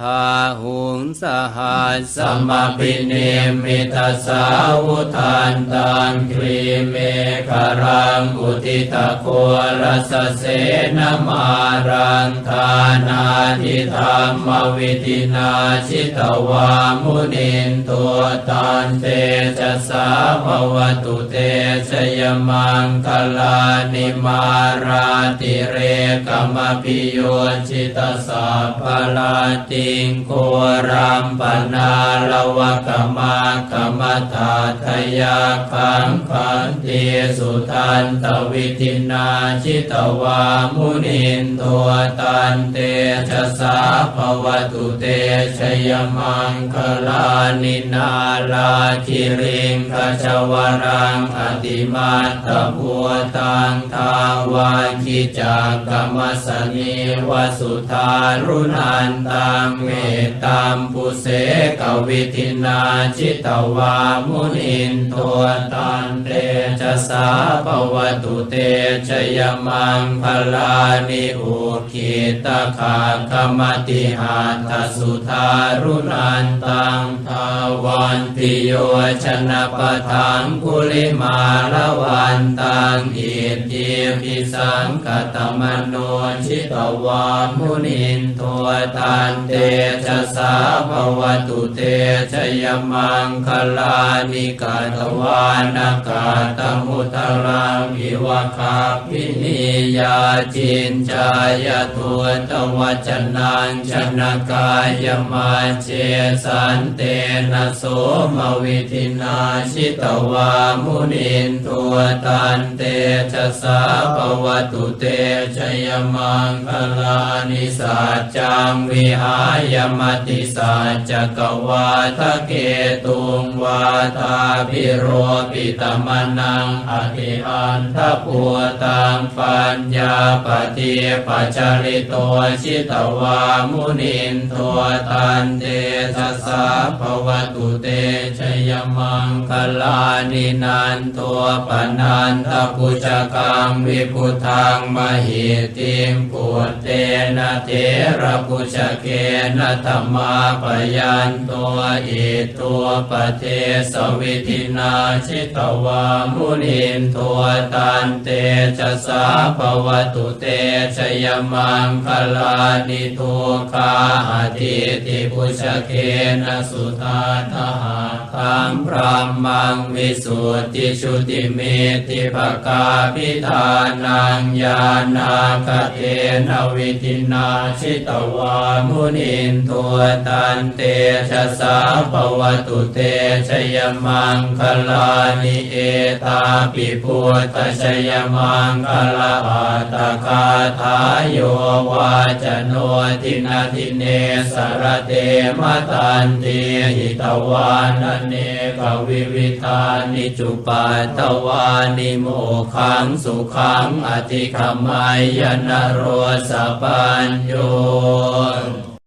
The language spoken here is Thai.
พาหุงสหัสสสัมปิเนมิตาสาวุทานตังครีเมฆรังอุทิตะโครสเสนมารังทานาทิธรรมวิธินาชิตวามุนินตัวตันเตจะสาภวตุเตชยมังคลานิมาราติเรกมปิโยชิตสาภลาติงโครัมปนาลวะกมากมตาทยาคังคันเตสุทันตวิธินาชิตวามุนินตัวตันเตชะสาภวตุเตชยมังคลานินาลาคิริงขจวรังอติมาตพัวตังทาวาคิจากกรรมสนีวสุธารุนันตังเมตตามปุเสกวิธินาจิตวามุนินตัวตันเต จะสาภวตุเตชยมังพลานิอุคิตาคากรรมติหาทสุธารุนันตังทาวันติโยชนะปทังกุลิมาละวันตังอิทิปิสังกตมโนชิตวามุนินตัวตันเตชะสาภวตุเตชยมังคลานิกาตวานากาตมุตรังวิวะคาพินิยาจินจายตัวตวัจนังชนกายมาเจสันเตนะโสมวิธินาชิตวามุนินตัวตันเตชะสาภวตุเตชยมังคลานิสัจจังวิหายมติสัจจกวาทะเกตุงวาทาพิโรปิตมนังอธิอันทพัวตังปัญญาปฏิปัจจริโตชิตวามุนินตัวตันเตชะสาภวตุเตชยมังคลานินันตัวปนันทปุจกังวิพุทังมหิติมปุตเตนะเทระปุจเกนะธรรมาปยันตัวอิตัวปเทสวิธินาชิตวามุนินตัวตันเตชะสาภวตุเตชยมังคลานิทุคาอธิติปุชเกนะสุตาทหาคังพรามังวิสุทธิชุติเมติภกาพิธานังญาณาคเทนวิธินาชิตวามุนินตัวตันเตชะสาภวตุเตชยมังคลานิเอตาปิพุทธชยมังคลาอัตคาทายโยวาจโนทินาทิเนสรเตมตันเตหิตวานเนกวิวิธานิจุปัตตวานิโมขังสุขังอธิขมายนโรสปัญโย